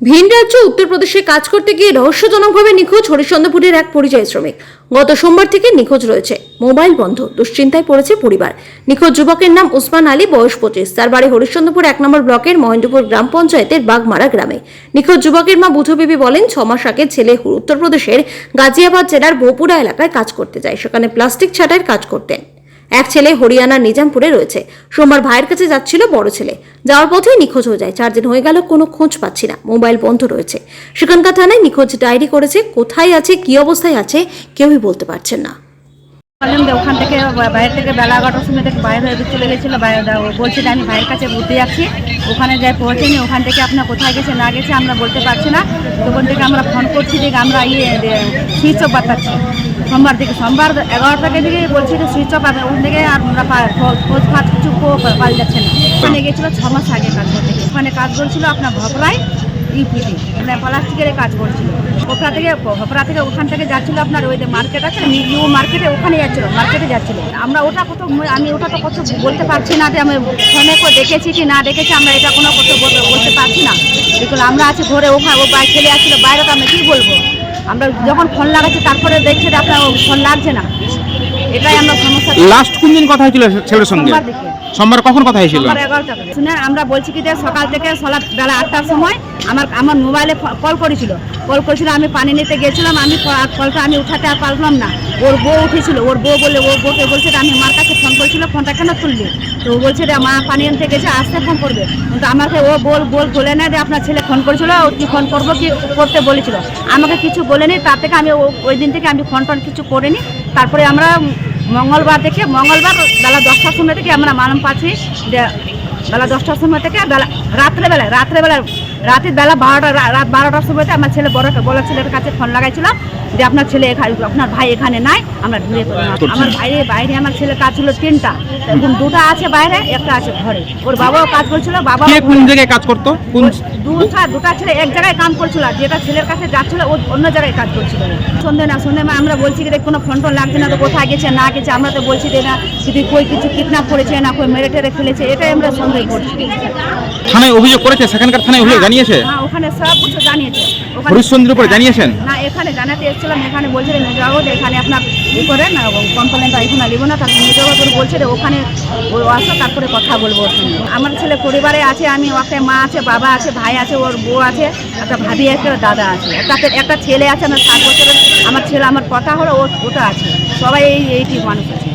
ভিন রাজ্য উত্তরপ্রদেশে কাজ করতে গিয়ে রহস্যজনকভাবে নিখোঁজ হরিশ্চন্দ্রপুরের এক পরিযায়ী শ্রমিক। গত সোমবার থেকে নিখোঁজ রয়েছে। মোবাইল বন্ধ, দুশ্চিন্তায় পড়েছে পরিবার। নিখোঁজ যুবকের নাম উসমান আলী, বয়স পঁচিশ। তার বাড়ি হরিশ্চন্দ্রপুর এক নম্বর ব্লকের মহেন্দ্রপুর গ্রাম পঞ্চায়েতের বাগমারা গ্রামে। নিখোঁজ যুবকের মা বুধু বিবি বলেন, ছ মাস আগে ছেলে উত্তরপ্রদেশের গাজিয়াবাদ জেলার ভোপুরা এলাকায় কাজ করতে যায়। সেখানে প্লাস্টিক ছাঁটাইয়ের কাজ করতেন। এক ছেলে হরিয়ানার নিজামপুরে রয়েছে। সোমবার ভাইয়ের কাছে যাচ্ছিল বড় ছেলে। যাওয়ার পথেই নিখোঁজ হয়ে যায়। চার দিন হয়ে গেল, কোনো খোঁজ পাচ্ছি না। মোবাইল বন্ধ রয়েছে। সেখানকার থানায় নিখোঁজ ডায়েরি করেছে, কোথায় আছে, কি অবস্থায় আছে, কেউই বলতে পারছেন না। বললাম যে ওখান থেকে বাইরে থেকে বেলা এগারোটার সময় থেকে বাইরে হয়ে চলে গেছিল। বলছে যে আমি ভাইয়ের কাছে ঘুরতে যাচ্ছি ওখানে যাই পৌঁছেনি, ওখান থেকে আপনার কোথায় গেছে, না গেছে আমরা বলতে পারছি না। তখন থেকে আমরা ফোন করছি যে আমরা ইয়ে সুইচ অফ বাতাচ্ছি। সোমবার থেকে, সোমবার এগারোটা থেকে দিকে বলছি যে সুইচ অফ আছে, ওখান থেকে আর আমরা খোঁজ ফাঁজ কিছু পো- পাওয়া যাচ্ছে না। ওখানে গেছিল ছ মাস আগে কাজ করতে ওখানে কাজ করছিল আপনার ভপরায় ইউপিটি মানে প্লাস্টিকের কাজ করছিল। ওখান থেকে হপরা থেকে ওখান থেকে যাচ্ছিল আপনার ওই যে মার্কেট আছে নিউ মার্কেটে ওখানে যাচ্ছিল মার্কেটে যাচ্ছিল। আমরা ওটা কত, আমি ওটা তো কত বলতে পারছি না যে আমি ফোনে কো দেখেছি কি না দেখেছি, আমরা এটা কোনো কত বল- বলতে পারছি না। দেখুন, আমরা আছি ঘরে, ওখানে ও ছেলে আসছিল, বাইরে তো আমরা কী বলব? আমরা যখন ফোন লাগাচ্ছি তারপরে দেখছি যে আপনার ফোন লাগছে না। এটাই আমরা সমস্যা লাস্ট কোন দিন কথা হয়েছিল ছেলের সঙ্গে? সোমবার কখন কথা হয়েছিল? শুনে আমরা বলছি কি যে সকাল থেকে সলা বেলা আটটার সময় আমার আমার মোবাইলে কল করেছিল। কল করেছিল আমি পানি নিতে গেছিলাম আমি কলটা আমি উঠাতে আর পারলাম না। ওর বউ উঠেছিল ওর বউ বলে ওর বউকে বলছে যে আমি মার কাছে ফোন করেছিল ফোনটা কেন তুললি? তো ও বলছে যে মা পানি আনতে গেছে আসতে ফোন করবে। কিন্তু আমাকে ও বল বল বলে না যে আপনার ছেলে ফোন করেছিল ও কি ফোন করব কি করতে বলেছিল। আমাকে কিছু বলেনি তার থেকে আমি ওই দিন থেকে আমি ফোন টোন কিছু করিনি। তারপরে আমরা মঙ্গলবার থেকে মঙ্গলবার বেলা দশটার সময় থেকে আমরা মালুম পাচ্ছি যে বেলা দশটার সময় থেকে বেলা রাত্রেবেলায় রাত্রেবেলা রাতের বেলা বারোটা রাত বারোটার সময়তে আমার ছেলে বড় বড় ছেলের কাছে ফোন লাগাইছিলাম। যে আপনার ছেলে এখানে আপনার ভাই এখানে নাই আমরা ঢুকে আমার বাইরে বাইরে আমার ছেলে কাজ ছিল তিনটা। এখন দুটা আছে বাইরে একটা আছে ঘরে। ওর বাবাও কাজ করছিল বাবা কোন জায়গায় কাজ করতো? দুটা দুটা ছেলে এক জায়গায় কাম করছিল যেটা ছেলের কাছে যাচ্ছিল ও অন্য জায়গায় কাজ করছিল। সন্ধে না সন্ধে মা আমরা বলছি যে কোনো ফোন টোন লাগছে না তো কোথায় গেছে না গেছে আমরা তো বলছি যে না যদি কই কিছু কিডন্যাপ করেছে না কই মেরে টেরে ফেলেছে এটাই আমরা সন্দেহ করছি। থানায় অভিযোগ করেছে? সেখানকার থানায় অভিযোগ জানিয়েছে? হ্যাঁ ওখানে সব কিছু জানিয়েছে। হরিশ্চন্দ্রের উপরে জানিয়েছেন? না এখানে জানাতে এসেছিলাম এখানে বলছে যে মেজাবাবু যে এখানে আপনার ই করেন কমপ্লেনটা এখানে নিব না তারপর মেজাবাবু বলছে যে ওখানে ও আসো তারপরে কথা বলব আমার ছেলে পরিবারে আছে আমি ওকে মা আছে বাবা আছে ভাই আছে ওর বউ আছে একটা ভাবি আছে ওর দাদা আছে। একটা একটা ছেলে আছে আমার সাত বছরের আমার ছেলে আমার কথা হলো ওটা আছে। সবাই এই এইটি মানুষ আছে।